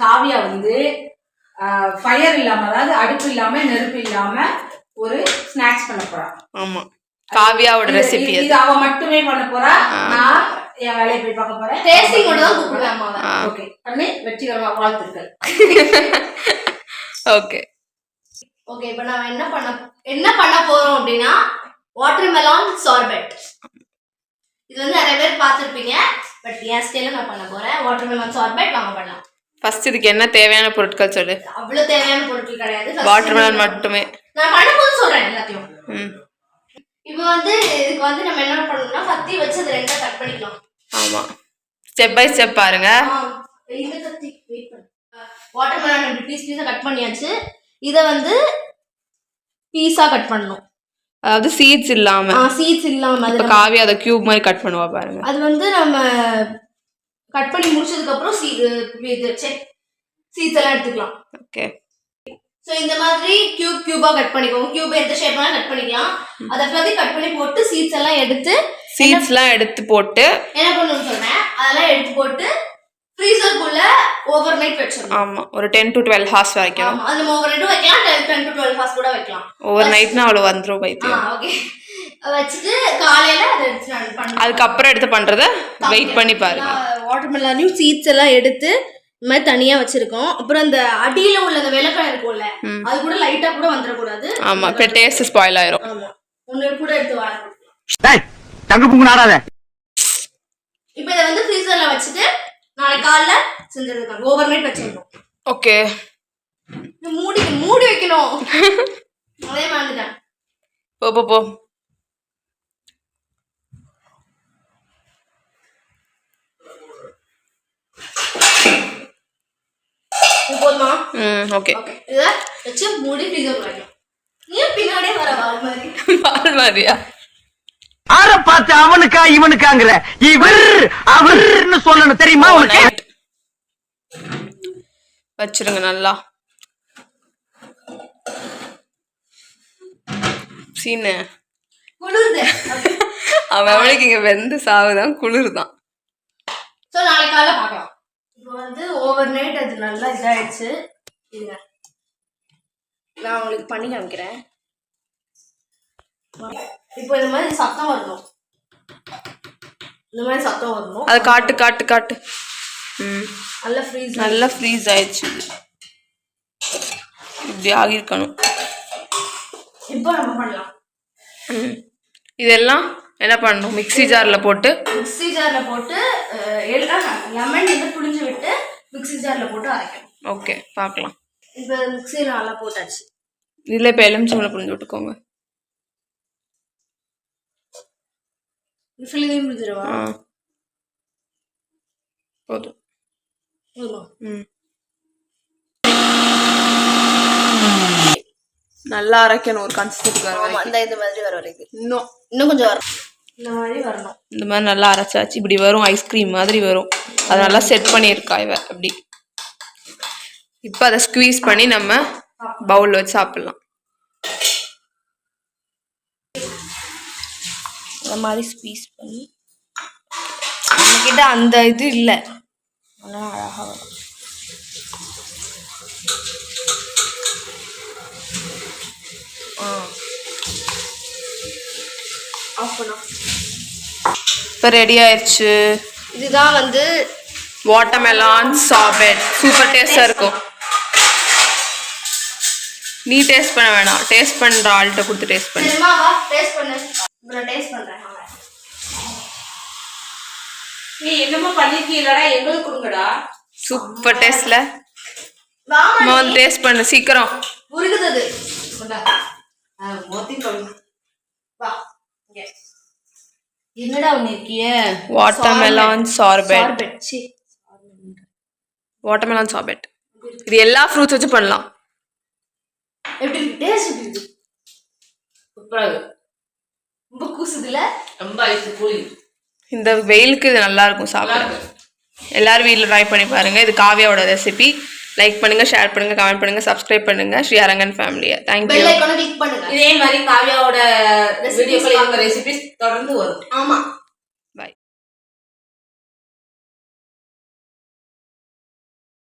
காவியா வந்து ஃபயர் இல்லாம அதாவது அடுப்பு இல்லாம நெருப்பு இல்லாம ஒரு ஸ்நாக்ஸ் பண்ண போறா. ஆமா. காவியாவோட ரெசிபி இது அவ மட்டுமே பண்ண போறா. நான் என் வேலையை போய் பார்க்க போறேன். டேஸ்டிங் மட்டும் தான் கூப்பிடுவேன். ஓகே பண்ணி வெற்றிகரமா வாழ்த்துக்கள். ஓகே ஓகே இப்போ நான் என்ன பண்ண என்ன பண்ண போறோம் அப்படின்னா வாட்டர் மெலான் சார்பெட் இது வந்து நிறைய பேர் பார்த்துருப்பீங்க. பட் என் ஸ்டைல நான் பண்ண போறேன் வாட்டர் மெலான் சார்பெட் வாங்க பண்ணலாம் ஃபர்ஸ்ட் இதுக்கு என்ன தேவையான பொருட்கள் சொல்லு? அவ்வளவு தேவையான பொருட்கள் கிடையாது. வாட்டர் மெலன் மட்டுமே. நான் பண்ணும்போது சொல்றேன் எல்லாத்தையும். ம். இப்போ வந்து இதுக்கு வந்து நம்ம என்ன பண்ணணும்னா கத்தி வச்சு அது ரெண்டா கட் பண்ணிக்கலாம். ஆமா. ஸ்டெப் பை ஸ்டெப் பாருங்க. ஆ, இந்த கத்தி வெயிட் பண்ணு. வாட்டர் மெலான் பீஸ் பீஸா கட் பண்ணியாச்சு. இதை வந்து பீஸா கட் பண்ணணும். அதாவது சீட்ஸ் இல்லாம. சீட்ஸ் இல்லாம இப்ப காவியா அதை கியூப் மாதிரி கட் பண்ணுவா பாருங்க. அது வந்து நம்ம கட் பண்ணி முடிச்சதுக்கு அப்புறம் இது சீட்ஸ் எல்லாம் எடுத்துக்கலாம். ஓகே ஸோ இந்த மாதிரி கியூப் கியூபா கட் பண்ணிக்கோங்க. கியூப் எந்த ஷேப்லாம் கட் பண்ணிக்கலாம். அதை எல்லாத்தையும் கட் பண்ணி போட்டு சீட்ஸ் எல்லாம் எடுத்து சீட்ஸ்லாம் எடுத்து போட்டு என்ன பண்ணணும்னு சொன்னேன்? அதெல்லாம் எடுத்து போட்டு ஃப்ரீசருக்குள்ள ஓவர் நைட் வச்சிடணும் ஆமா ஒரு டென் டு டுவெல் ஹார்ஸ் வரைக்கும். ஆமா அது நம்ம ஓவர் நைட்டும் வைக்கலாம் டென் டு டுவெல் ஹார்ஸ் கூட வைக்கலாம். ஓவர் நைட்னா அவ்வளோ வந்துரும் ஆ பைத்தியம் ஓகே வச்சுட்டு காலையில அதை எடுத்து அதுக்கப்புறம் எடுத்து பண்றத வெயிட் பண்ணி பாருங்க. வாட்டர் மெலானையும் சீட்ஸ் எல்லாம் எடுத்து இந்த மாதிரி தனியா வச்சிருக்கோம். அப்புறம் அந்த அடியில உள்ள அந்த விளக்கம் இருக்கும்ல. அது கூட லைட்டா கூட வந்துடக்கூடாது. ஆமா இப்ப டேஸ்ட் ஸ்பாயில் ஆயிரும். ஆமா. ஒண்ணு கூட எடுத்து வாழ டேய் தங்க புங்கு நாடாத இப்போ இதை வந்து ஃப்ரீசர்ல வச்சுட்டு நாளைக்கு காலைல செஞ்சதுக்காக ஓவர் நைட் வச்சிடணும் ஓகே மூடி மூடி வைக்கணும். அதே மறந்துட்டேன் போ போ போ. இது போதுமா? ம் ஓகே. ஓகே. இதை வச்சு மூடி ஃப்ரீசர் வைக்கணும். நீ பின்னாடியே வர வால் மாதிரி? பால் மாதிரியா? ஆற பார்த்து அவனுக்கா இவனுக்காங்கிற. இவர் அவர்னு சொல்லணும் தெரியுமா உனக்கு? Night. வச்சிருங்க நல்லா. சீனு. அவன் அவனுக்கு இங்க வெந்து சாவுதான் குளிர்தான். ஸோ நாளைக்கு காலைல பார்க்கலாம். இப்போ வந்து ஓவர் நைட் அது நல்லா இதாயிடுச்சு. இருங்க. நான் உங்களுக்கு பண்ணி காமிக்கிறேன். இப்போ இந்த மாதிரி சத்தம் வரணும். இந்த மாதிரி சத்தம் வரணும். அதை காட்டு காட்டு காட்டு. நல்லா ஃப்ரீஸ் நல்லா ஃப்ரீஸ் ஆயிடுச்சு. இப்படி ஆகியிருக்கணும். இப்போ நம்ம பண்ணலாம். இதெல்லாம் என்ன பண்ணணும்? மிக்ஸி ஜாரில் போட்டு. மிக்ஸி ஜாரில் போட்டு லெமன் வந்து புளிஞ்சு விட்டு மிக்ஸி ஜாரில் போட்டு அரைக்கணும். ஓகே பார்க்கலாம் இப்போ மிக்ஸியில் நல்லா போட்டாச்சு. இதில் இப்போ எலுமிச்சம்பளம் புரிஞ்சு விட்டுக்கோங்க. ஃபில்லிங் புளிஞ்சிருவா போதும். நல்லா அரைக்கணும் ஒரு ஆமா வரைக்கும். இந்த மாதிரி வர வரைக்கும். இன்னும். இன்னும் கொஞ்சம் வரும் இந்த மாதிரி வரணும். இந்த மாதிரி நல்லா அரைச்சாச்சு. இப்படி வரும் ஐஸ்கிரீம் மாதிரி வரும். அதை நல்லா செட் பண்ணியிருக்கா இவ அப்படி. இப்போ அதை ஸ்குவீஸ் பண்ணி நம்ம பவுலில் வச்சு சாப்பிட்லாம். இந்த மாதிரி ஸ்பீஸ் பண்ணி. நம்மக்கிட்ட அந்த இது இல்லை. அதெல்லாம் அழகாக வரும் ஆ ஆஃப் பண்ணோம் இப்போ ரெடி ஆயிடுச்சு இதுதான் வந்து வாட்டர்மெலான் சாபெட் சூப்பர் டேஸ்டாக இருக்கும். நீ டேஸ்ட் பண்ண வேணாம். டேஸ்ட் பண்ணுற ஆள்கிட்ட கொடுத்து டேஸ்ட் பண்ணு. டேஸ்ட் பண்ணு. டேஸ்ட் பண்ணுறேன் நீ என்னமோ பண்ணிருக்கீங்களடா? எங்களுக்கு கொடுங்கடா. சூப்பர் டேஸ்ட்ல. வந்து டேஸ்ட் பண்ணு சீக்கிரம். உருகுது மோத்தி வா என்னடா ஒன்று இருக்கிய? வாட்டர்மெலான் சார்பெட் சார்பெட் சி. வாட்டர்மெலான் சாபெட் இது எல்லா ஃப்ரூட்ஸ் வச்சு பண்ணலாம். எப்படி இருக்கு? டேஸ்ட் எப்படி இருக்கு? சூப்பரா இருக்கு. ரொம்ப கூசுதுல? ரொம்ப ஐஸ் கூலி இந்த வெயிலுக்கு இது நல்லா இருக்கும் சாப்பிட எல்லாரும் வீட்டில் ட்ரை பண்ணி பாருங்க. இது காவியாவோட ரெசிபி லைக் பண்ணுங்க ஷேர் பண்ணுங்க கமெண்ட் பண்ணுங்க சப்ஸ்கிரைப் பண்ணுங்க. ஸ்ரீ அரங்கன் ஃபேமிலியை தேங்க்யூ பெல் ஐக்கானை கிளிக் பண்ணுங்க. இதே மாதிரி காவியாவோட ரெசிபிஸ் தொடர்ந்து வரும். ஆமா.